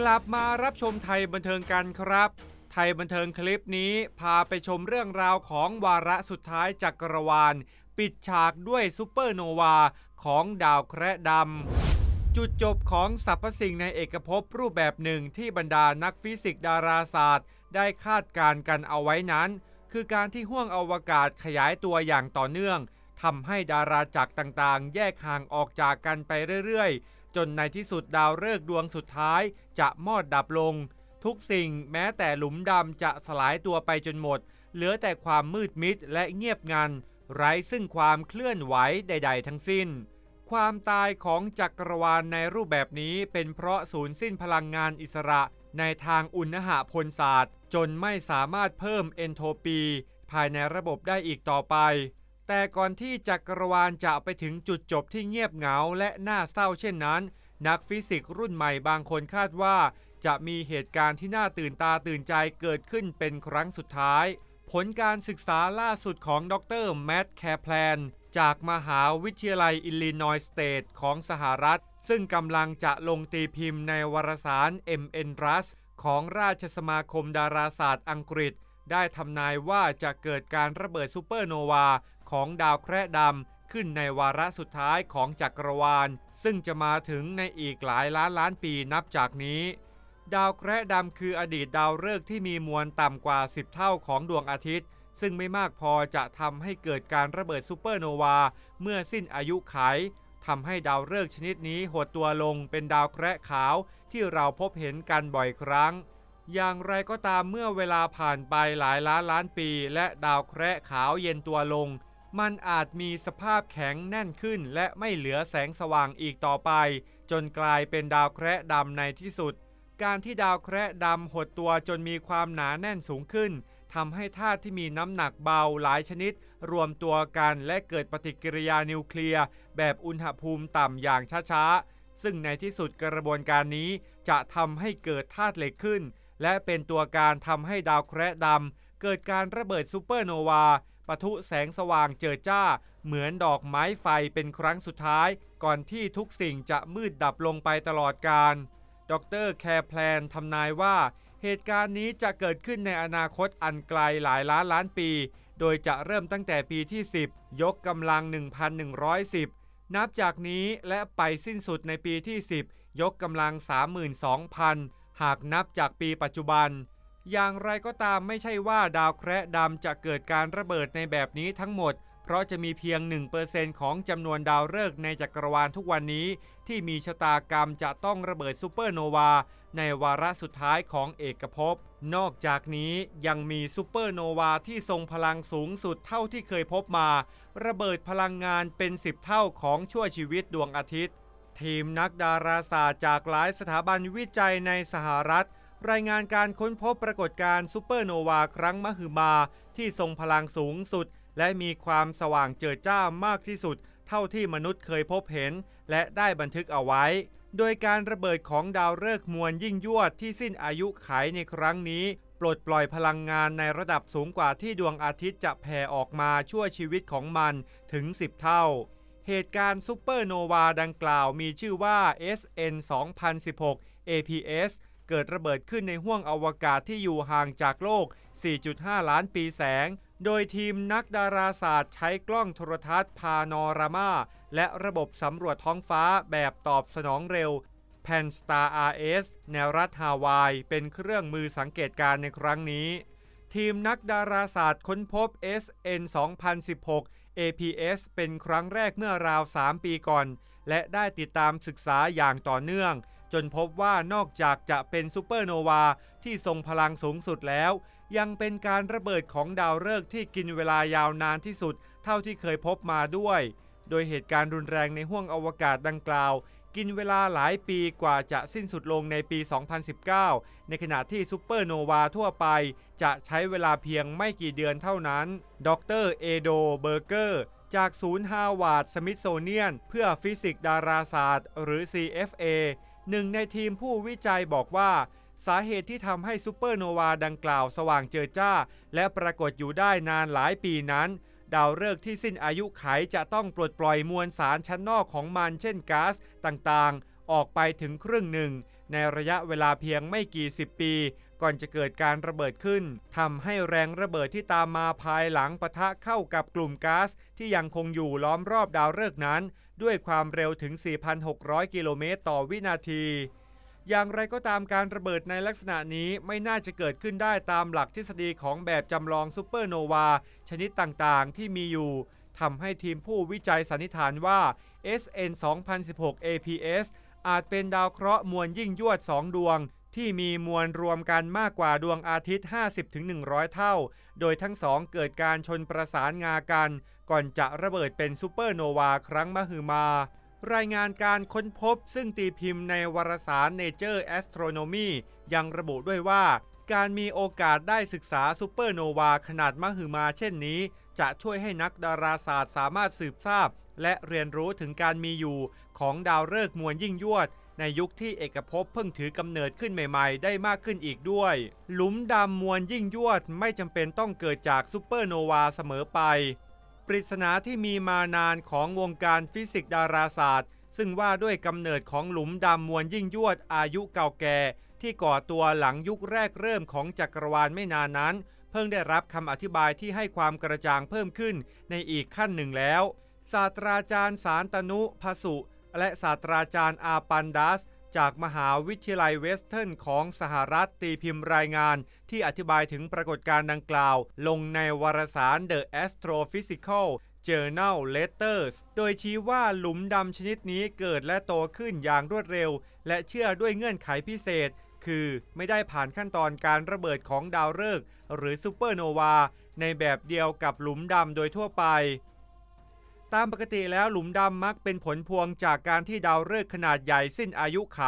กลับมารับชมไทยบันเทิงกันครับ ไทยบันเทิงคลิปนี้พาไปชมเรื่องราวของวาระสุดท้ายจักรวาล ปิดฉากด้วยซูเปอร์โนวาของดาวแคระดำ จุดจบของสรรพสิ่งในเอกภพรูปแบบหนึ่งที่บรรดานักฟิสิกส์ดาราศาสตร์ ได้คาดการณ์กันเอาไว้นั้น คือการที่ห้วงอวกาศขยายตัวอย่างต่อเนื่องทำให้ดาราจักรต่างๆ แยกห่างออกจากกันไปเรื่อยๆ จนในที่สุดดาวฤกษ์ดวงสุดท้ายจะมอดดับลง ทุกสิ่งแม้แต่หลุมดำจะสลายตัวไปจนหมด เหลือแต่ความมืดมิดและเงียบงัน ไร้ซึ่งความเคลื่อนไหวใด ๆ ทั้งสิ้น ความตายของจักรวาลในรูปแบบนี้เป็นเพราะสูญสิ้นพลังงานอิสระในทางอุณหพลศาสตร์ จนไม่สามารถเพิ่มเอนโทรปี ภายในระบบได้อีกต่อไป แต่ก่อนที่จักรวาลจะไปถึงจุดจบที่เงียบเหงาและน่าเศร้าเช่นนั้น นักฟิสิกส์รุ่นใหม่บางคนคาดว่า จะมีเหตุการณ์ที่น่าตื่นตาตื่นใจเกิดขึ้นเป็นครั้งสุดท้าย ผลการศึกษาล่าสุดของดรแมตต์แคร์แพลนจากมหาวิทยาลัยอิลลินอยสเตทของสหรัฐ ซึ่งกำลังจะลงตีพิมพ์ในวารสาร MN r u s ของราชสมาคมดาราศาสตร์อังกฤษ ได้ทำนายว่าจะเกิดการระเบิดซูเปอร์โนวา ของดาวแคระดำขึ้นในวาระสุดท้ายของจักรวาล ซึ่งจะมาถึงในอีกหลายล้านล้านปีนับจากนี้ ดาวแคระดำคืออดีตดาวฤกษ์ที่มีมวลต่ำกว่า 10 เท่าของดวงอาทิตย์ ซึ่งไม่มากพอจะทำให้เกิดการระเบิดซูเปอร์โนวา เมื่อสิ้นอายุไขทำให้ดาวฤกษ์ชนิดนี้หดตัวลงเป็นดาวแคระขาวที่เราพบเห็นกันบ่อยครั้ง อย่างไรก็ตามเมื่อเวลาผ่านไปหลายล้านล้านปี และดาวแคระขาวเย็นตัวลง มันอาจมีสภาพแข็งแน่นขึ้น และไม่เหลือแสงสว่างอีกต่อไป จนกลายเป็นดาวแคระดำในที่สุด การที่ดาวแคระดำหดตัวจนมีความหนาแน่นสูงขึ้นทำให้ธาตุที่มีน้ำหนักเบาหลายชนิด รวมตัวกันและเกิดปฏิกิริยานิวเคลียร์แบบอุณหภูมิต่ำอย่างช้าๆ ซึ่งในที่สุดกระบวนการนี้จะทำให้เกิดธาตุเหล็กขึ้น และเป็นตัวการทำให้ดาวแคระดำเกิดการระเบิดซูเปอร์โนวา ปะทุแสงสว่างเจิดจ้า เหมือนดอกไม้ไฟเป็นครั้งสุดท้าย ก่อนที่ทุกสิ่งจะมืดดับลงไปตลอดกาลดรแคร์แพลนทำนายว่า เหตุการณ์นี้จะเกิดขึ้นในอนาคตอันไกลหลายล้านล้านปี โดยจะเริ่มตั้งแต่ปีที่ 10 ยกกำลัง 1,110 นับจากนี้และไปสิ้นสุดในปีที่ 10 ยกกำลัง 32,000 หากนับจากปีปัจจุบัน อย่างไรก็ตามไม่ใช่ว่าดาวแคระดำจะเกิดการระเบิดในแบบนี้ทั้งหมด เพราะจะมีเพียง 1%ของจำนวนดาวฤกษ์ในจักรวาลทุกวันนี้ ที่มีชะตากรรมจะต้องระเบิดซูเปอร์โนวา ในวาระสุดท้ายของเอกภพ นอกจากนี้ยังมีซูเปอร์โนวาที่ทรงพลังสูงสุดเท่าที่เคยพบมา ระเบิดพลังงานเป็น 10 เท่าของชั่วชีวิตดวงอาทิตย์ ทีมนักดาราศาสตร์จากหลายสถาบันวิจัยในสหรัฐ รายงานการค้นพบปรากฏการณ์ซูเปอร์โนวาครั้งมหึมาที่ทรงพลังสูงสุด และมีความสว่างเจิดจ้ามากที่สุด เท่าที่มนุษย์เคยพบเห็น และได้บันทึกเอาไว้ โดยการระเบิดของดาวฤกษ์มวลยิ่งยวดที่สิ้นอายุไขในครั้งนี้ ปลดปล่อยพลังงานในระดับสูงกว่าที่ดวงอาทิตย์จะแผ่ออกมาชั่วชีวิตของมันถึง 10 เท่าเหตุการณ์ซูเปอร์โนวาดังกล่าวมีชื่อว่า SN 2016 APS เกิดระเบิดขึ้นในห้วงอวกาศที่อยู่ห่างจากโลก 4.5 ล้านปีแสง โดยทีมนักดาราศาสตร์ใช้กล้องโทรทัศน์พานอรามา และระบบสำรวจท้องฟ้าแบบตอบสนองเร็ว p a n s t a r RS แนวรัฐฮาวาย เป็นเครื่องมือสังเกตการณ์ในครั้งนี้ ทีมนักดาราศาสตร์ค้นพบ SN 2016 APS เป็นครั้งแรกเมื่อราว 3 ปีก่อน และได้ติดตามศึกษาอย่างต่อเนื่อง จนพบว่านอกจากจะเป็นซูเปอร์โนวาที่ทรงพลังสูงสุดแล้ว ยังเป็นการระเบิดของดาวฤกษ์ที่กินเวลายาวนานที่สุด เท่าที่เคยพบมาด้วย โดยเหตุการณ์รุนแรงในห้วงอวกาศดังกล่าว กินเวลาหลายปีกว่าจะสิ้นสุดลงในปี 2019 ในขณะที่ซูเปอร์โนวาทั่วไป จะใช้เวลาเพียงไม่กี่เดือนเท่านั้น ดรเอโด เบอร์เกอร์จากศูนย์ฮาวาร์ดสมิธโซเนียน เพื่อฟิสิกส์ดาราศาสตร์ หรือ CFA หนึ่งในทีมผู้วิจัยบอกว่า สาเหตุที่ทำให้ซูเปอร์โนวาดังกล่าวสว่างเจิดจ้า และปรากฏอยู่ได้นานหลายปีนั้น ดาวฤกษ์ที่สิ้นอายุไขจะต้องปลดปล่อยมวลสารชั้นนอกของมันเช่นก๊าซต่างๆ ออกไปถึงครึ่งหนึ่ง ในระยะเวลาเพียงไม่กี่สิบปี ก่อนจะเกิดการระเบิดขึ้นทำให้แรงระเบิดที่ตามมาภายหลังปะทะเข้ากับกลุ่มก๊าซที่ยังคงอยู่ล้อมรอบดาวฤกษ์นั้น ด้วยความเร็วถึง 4,600 กิโลเมตรต่อวินาที อย่างไรก็ตามการระเบิดในลักษณะนี้ไม่น่าจะเกิดขึ้นได้ตามหลักทฤษฎีของแบบจำลองซูเปอร์โนวาชนิดต่างๆ ที่มีอยู่ทำให้ทีมผู้วิจัยสันนิษฐานว่า SN 2016 APS อาจเป็นดาวเคราะห์มวลยิ่งยวด 2 ดวง ที่มีมวลรวมกันมากกว่าดวงอาทิตย์ 50-100 เท่า โดยทั้งสองเกิดการชนประสานงากัน ก่อนจะระเบิดเป็นซูเปอร์โนวาครั้งมหึมา รายงานการค้นพบซึ่งตีพิมพ์ในวารสาร Nature Astronomy ยังระบุด้วยว่า การมีโอกาสได้ศึกษาซูเปอร์โนวาขนาดมหึมาเช่นนี้ จะช่วยให้นักดาราศาสตร์สามารถสืบทราบ และเรียนรู้ถึงการมีอยู่ของดาวฤกษ์มวลยิ่งยวด ในยุคที่เอกภพเพิ่งถือกำเนิดขึ้นใหม่ๆ ได้มากขึ้นอีกด้วย หลุมดำมวลยิ่งยวดไม่จำเป็นต้องเกิดจากซูเปอร์โนวาเสมอไป ปริศนาที่มีมานานของวงการฟิสิกส์ดาราศาสตร์ ซึ่งว่าด้วยกำเนิดของหลุมดำมวลยิ่งยวดอายุเก่าแก่ ที่ก่อตัวหลังยุคแรกเริ่มของจักรวาลไม่นานนั้น เพิ่งได้รับคำอธิบายที่ให้ความกระจ่างเพิ่มขึ้นในอีกขั้นหนึ่งแล้วศาสตราจารย์สารตนุพสุ และศาสตราจารย์อาปันดัส จากมหาวิทยาลัยเวสเทิร์นของสหรัฐตีพิมพ์รายงาน ที่อธิบายถึงปรากฏการณ์ดังกล่าว ลงในวารสาร The Astrophysical Journal Letters โดยชี้ว่าหลุมดำชนิดนี้เกิดและโตขึ้นอย่างรวดเร็ว และเชื่อด้วยเงื่อนไขพิเศษ คือไม่ได้ผ่านขั้นตอนการระเบิดของดาวฤกษ์หรือซูเปอร์โนวาในแบบเดียวกับหลุมดำโดยทั่วไป ตามปกติแล้วหลุมดำมักเป็นผลพวงจากการที่ดาวฤกษ์ขนาดใหญ่สิ้นอายุไข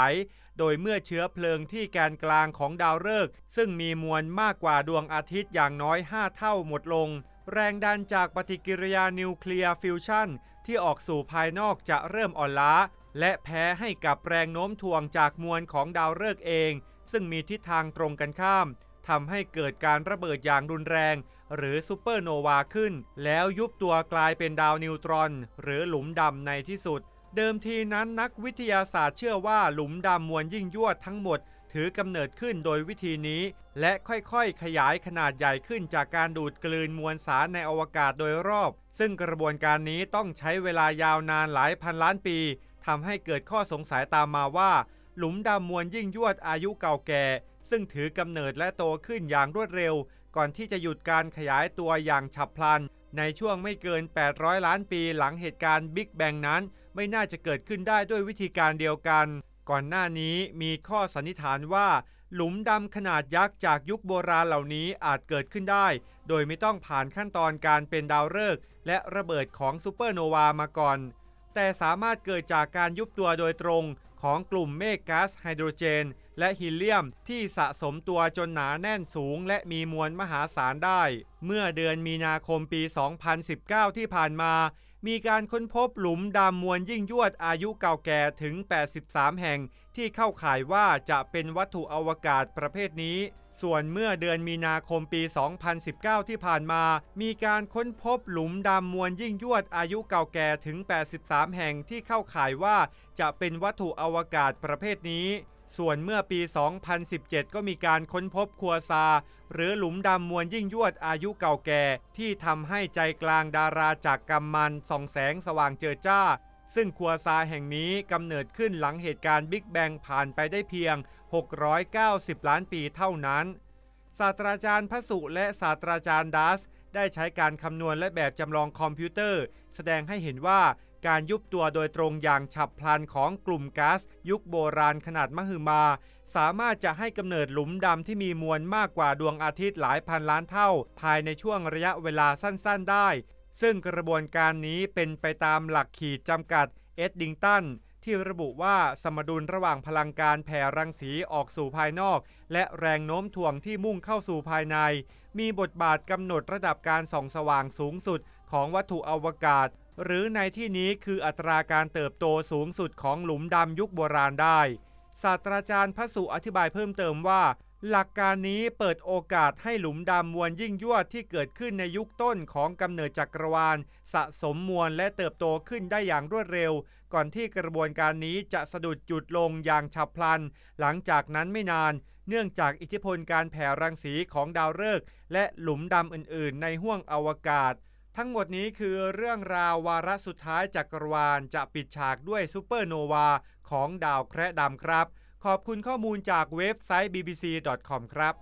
โดยเมื่อเชื้อเพลิงที่แกนกลางของดาวฤกษ์ซึ่งมีมวลมากกว่าดวงอาทิตย์อย่างน้อย 5 เท่าหมดลง แรงดันจากปฏิกิริยานิวเคลียร์ฟิวชันที่ออกสู่ภายนอกจะเริ่มอ่อนล้า และแพ้ให้กับแรงโน้มถ่วงจากมวลของดาวฤกษ์เอง ซึ่งมีทิศทางตรงกันข้าม ทำให้เกิดการระเบิดอย่างรุนแรง หรือซูเปอร์โนวาขึ้น แล้วยุบตัวกลายเป็นดาวนิวตรอน หรือหลุมดำในที่สุด เดิมทีนั้นนักวิทยาศาสตร์เชื่อว่าหลุมดำมวลยิ่งยวดทั้งหมด ถือกำเนิดขึ้นโดยวิธีนี้ และค่อยๆ ขยายขนาดใหญ่ขึ้นจากการดูดกลืนมวลสารในอวกาศโดยรอบ ซึ่งกระบวนการนี้ต้องใช้เวลายาวนานหลายพันล้านปีทำให้เกิดข้อสงสัยตามมาว่า หลุมดำมวลยิ่งยวดอายุเก่าแก่ ซึ่งถือกำเนิดและโตขึ้นอย่างรวดเร็ว ก่อนที่จะหยุดการขยายตัวอย่างฉับพลัน ในช่วงไม่เกิน 800 ล้านปีหลังเหตุการณ์บิ๊กแบงนั้น ไม่น่าจะเกิดขึ้นได้ด้วยวิธีการเดียวกัน ก่อนหน้านี้มีข้อสันนิษฐานว่า หลุมดำขนาดยักษ์จากยุคโบราณเหล่านี้อาจเกิดขึ้นได้ โดยไม่ต้องผ่านขั้นตอนการเป็นดาวฤกษ์และระเบิดของซูเปอร์โนวามาก่อน แต่สามารถเกิดจากการยุบตัวโดยตรงของกลุ่มเมฆก๊าซไฮโดรเจน และฮีเลียมที่สะสมตัวจนหนาแน่นสูงและมีมวลมหาศาลได้ เมื่อเดือนมีนาคมปี 2019 ที่ผ่านมา มีการค้นพบหลุมดำมวลยิ่งยวดอายุเก่าแก่ถึง 83 แห่ง ที่เข้าข่ายว่าจะเป็นวัตถุอวกาศประเภทนี้ส่วนเมื่อเดือนมีนาคมปี 2019 ที่ผ่านมา มีการค้นพบหลุมดำมวลยิ่งยวดอายุเก่าแก่ถึง 83 แห่งที่เข้าข่ายว่าจะเป็นวัตถุอวกาศประเภทนี้ ส่วนเมื่อปี 2017 ก็มีการค้นพบคัวซา หรือหลุมดำมวลยิ่งยวดอายุเก่าแก่ ที่ทำให้ใจกลางดาราจากกัมมันส่องแสงสว่างเจิดจ้า ซึ่งคัวซาแห่งนี้กำเนิดขึ้นหลังเหตุการณ์บิ๊กแบงผ่านไปได้เพียง 690 ล้านปีเท่านั้น ศาสตราจารย์พสุและศาสตราจารย์ดัสได้ใช้การคำนวณและแบบจำลองคอมพิวเตอร์ แสดงให้เห็นว่า การยุบตัวโดยตรงอย่างฉับพลันของกลุ่มก๊าซยุคโบราณขนาดมหึมา สามารถจะให้กำเนิดหลุมดำที่มีมวลมากกว่าดวงอาทิตย์หลายพันล้านเท่า ภายในช่วงระยะเวลาสั้นๆได้ ซึ่งกระบวนการนี้เป็นไปตามหลักขีดจำกัดเอ็ดดิงตันที่ระบุว่าสมดุลระหว่างพลังการแผ่รังสีออกสู่ภายนอก และแรงโน้มถ่วงที่มุ่งเข้าสู่ภายใน มีบทบาทกำหนดระดับการส่องสว่างสูงสุดของวัตถุอวกาศ หรือในที่นี้คืออัตราการเติบโตสูงสุดของหลุมดำยุคโบราณได้ ศาสตราจารย์พระสุอธิบายเพิ่มเติมว่า หลักการนี้เปิดโอกาสให้หลุมดำมวลยิ่งยวดที่เกิดขึ้นในยุคต้นของกำเนิดจักรวาล สะสมมวลและเติบโตขึ้นได้อย่างรวดเร็ว ก่อนที่กระบวนการนี้จะสะดุดจุดลงอย่างฉับพลัน หลังจากนั้นไม่นานเนื่องจากอิทธิพลการแผ่รังสีของดาวฤกษ์และหลุมดำอื่น ๆ ในห้วงอวกาศ ทั้งหมดนี้คือเรื่องราววาระสุดท้ายจักรวาลจะปิดฉากด้วยซูเปอร์โนวาของดาวแคระดำครับ ขอบคุณข้อมูลจากเว็บไซต์ bbc.com ครับ